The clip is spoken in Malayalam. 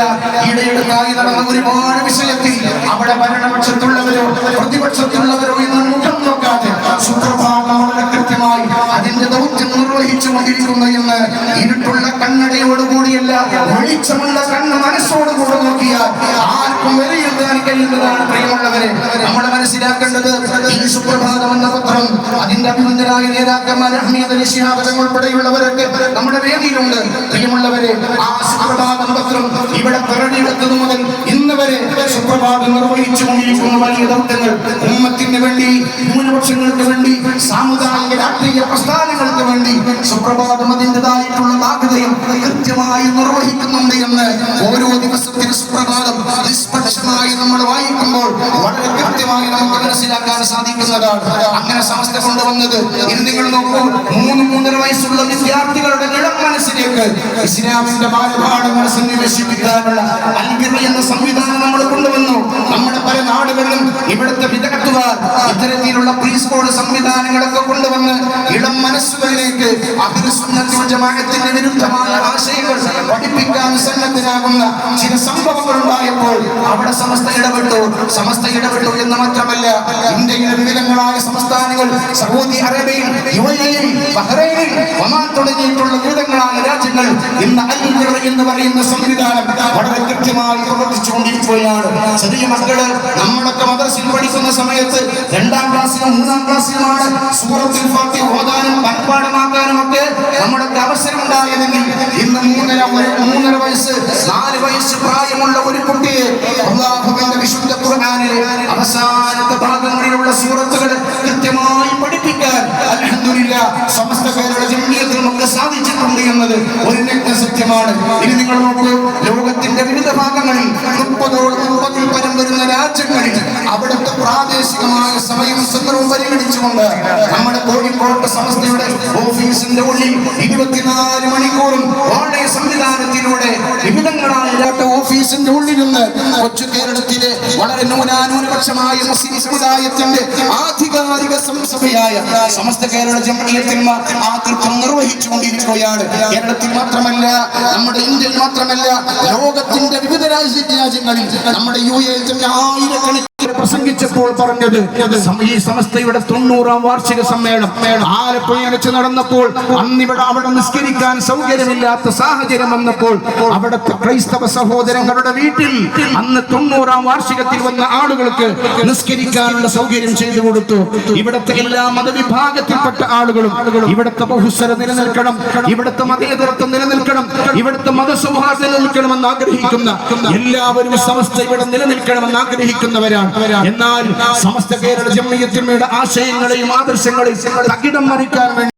മാത്രമല്ല ഈടെയെടുത്തായി നടന്ന ഒരുപാട് വിഷയത്തിൽ അവിടെ ഭരണപക്ഷത്തുള്ളവരോ പ്രതിപക്ഷത്തുള്ളവരോ എന്ന് മുഖം നോക്കാതെ സുപ്രഭാതം വളരെ കൃത്യമായി അതിന്റെ ദൗത്യം നിർവഹിച്ചു കൊണ്ടിരിക്കുന്നു എന്ന് ഇരുട്ടുള്ള കണ്ണടയോടുകൂടിയല്ല വെളിച്ചമുള്ള കണ്ണ് മനസ്സോടുകൂടെ നോക്കിയാൽ ആർക്കും വിലയിരുത്താൻ കഴിയുന്നതാണ് പ്രിയമുള്ളവരെ. നമ്മൾ മനസ്സിലാക്കേണ്ടത് ഈ സുപ്രഭാതം എന്ന പത്രം അതിന്റെ അഭിനന്ദനായ നേതാക്കന്മാർ അഹ്മീദ് അലി ശിഹാബ് ഉൾപ്പെടെയുള്ളവരൊക്കെ നമ്മുടെ വേദിയിലുണ്ട്. പ്രിയമുള്ളവരെ ആ സുപ്രഭാതം ഇവിടെ പിറവിയെടുത്തത് മുതൽ ഇന്ന് വരെ സുപ്രഭാതം നിർവഹിച്ചു കൊണ്ടിരിക്കുന്ന വലിയ ദൗത്യങ്ങൾ ഉമ്മത്തിന് വേണ്ടി ന്യൂനപക്ഷങ്ങൾക്ക് വേണ്ടി സാമുദായിക രാഷ്ട്രീയ പ്രസ്ഥാനങ്ങൾക്ക് വേണ്ടി സുപ്രഭാതം അതിന്റെതായിട്ടുള്ള ബാധ്യതയും കൃത്യമായി നിർവഹിക്കുന്നുണ്ട് എന്ന് മനസ്സിലാക്കാൻ സാധിക്കുന്നതാണ് അങ്ങനെ സമസ്ത കൊണ്ടുവന്നത്. ഇന്ന് നിങ്ങൾ നോക്കൂ മൂന്ന് മൂന്നര വയസ്സുള്ള വിദ്യാർത്ഥികളുടെ ഇളം മനസ്സിലേക്ക് ഇസ്ലാമിന്റെ ബാലപാഠങ്ങൾ സന്നിവേശിപ്പിക്കാനുള്ള അൽഗിറ എന്ന സംവിധാനം നമ്മൾ കൊണ്ടുവന്നു. നമ്മുടെ പല നാടുകളിലും ഇവിടുത്തെ വിദഗ്ധവാർ ഇത്തരത്തിലുള്ള പ്രീ സ്കൂൾ സംവിധാനങ്ങളൊക്കെ കൊണ്ടുവന്ന് ഇളം മനസ്സുകളിലേക്ക് അഭിരുസുന്നത്തിൽ ജമാഅത്തിന്റെ വിരുദ്ധമായ ആശയങ്ങൾ പഠിപ്പിക്കാൻ സന്നദ്ധരാകുന്ന ചില അവിടെ സമസ്ത ഇടപെട്ടു. സമസ്ത ഇടപെട്ടു എന്ന് മാത്രമല്ല ഇന്ത്യയിലെ വിവിധങ്ങളായ സംസ്ഥാനങ്ങൾ സൗദി അറേബ്യയിൽ യു എയിൽ ബഹ്റൈനിൽ ഒമാൻ തുടങ്ങിയിട്ടുള്ള വിവിധങ്ങളായ രാജ്യങ്ങൾ ഇന്ന് അൽഗിറ എന്ന് പറയുന്ന സംവിധാനം വളരെ കൃത്യമായി പ്രവർത്തിച്ചുകൊണ്ടിരിക്കുകയാണ്. ചെറിയ മക്കൾ നമ്മളൊക്കെ മദ്രസയിൽ പഠിക്കുന്ന സമയത്ത് രണ്ടാം ക്ലാസ്സിലും മൂന്നാം ക്ലാസ്സിലുമാണ് സൂറത്തിൽ ഫാത്തിഹ ഓതാനും മനഃപ്പാടമാക്കാനും ഒക്കെ നമ്മളൊക്കെ അവസരം ഉണ്ടായതെങ്കിൽ എന്നത് ഒരു രക്ത സത്യമാണ്. ഇനി നിങ്ങൾ നോക്കൂ ലോകത്തിന്റെ വിവിധ ഭാഗങ്ങളിൽ മുപ്പതോളം മുപ്പതിൽ പരം വരുന്ന രാജ്യങ്ങളിൽ അവിടുത്തെ പ്രാദേശികമായ സമയവും സന്ദർഭവും പരിഗണിച്ചുകൊണ്ട് നമ്മുടെ കോഴിക്കോട്ട് സമസ്തയുടെ ഓഫീസിന്റെ ഉള്ളിൽ ഇരുപത്തിനാല് മണിക്കൂറും ഓൺലൈൻ സംവിധാനത്തിലൂടെ വിവിധങ്ങളായ രണ്ട് കൊച്ചു കേരളത്തിലെ വളരെ ന്യൂനാന്യൂനപക്ഷമായ മുസ്ലിം സമുദായത്തിന്റെ ആധികാരിക സംസഭയായ സമസ്ത കേരള ജമീയത്തിന്മ ആ കൃത്യം നിർവഹിച്ചുകൊണ്ടിരിക്കുകയാണ്. കേരളത്തിൽ മാത്രമല്ല നമ്മുടെ ഇന്ത്യയിൽ മാത്രമല്ല ലോകത്തിന്റെ വിവിധ രാജ്യ രാജ്യങ്ങളിൽ നമ്മുടെ യു എ ആയിരക്കണക്കിന് പ്രസംഗിച്ചപ്പോൾ പറഞ്ഞത് ഈ സമസ്തയുടെ തൊണ്ണൂറാം വാർഷിക സമ്മേളനം. ആലപ്പുഴ വെച്ച് നടന്നപ്പോൾ അന്നിവിടെ അവിടെ നിസ്കരിക്കാൻ സൗകര്യമില്ലാത്ത സാഹചര്യം വന്നപ്പോൾ അവിടുത്തെ ക്രൈസ്തവ സഹോദരങ്ങളുടെ വീട്ടിൽ അന്ന് തൊണ്ണൂറാം വാർഷികത്തിൽ വന്ന ആളുകൾക്ക് നിസ്കരിക്കാനുള്ള സൗകര്യം ചെയ്തു കൊടുത്തു. ഇവിടുത്തെ എല്ലാ മതവിഭാഗത്തിൽപ്പെട്ട ആളുകളും ഇവിടുത്തെ ബഹുസ്വര നിലനിൽക്കണം ഇവിടുത്തെ മതേതരത്വം നിലനിൽക്കണം ഇവിടുത്തെ മതസൗഹാർദ്ദം നിലനിൽക്കണമെന്ന് ആഗ്രഹിക്കുന്ന എല്ലാവരും സമസ്ത ഇവിടെ നിലനിൽക്കണമെന്ന് ആഗ്രഹിക്കുന്നവരാണ്. എന്നാൽ സമസ്ത കേരള ജമ്മിയത്തിന്മയുടെ ആശയങ്ങളെയും ആദർശങ്ങളെയും തകിടം മറിക്കാൻ വേണ്ടി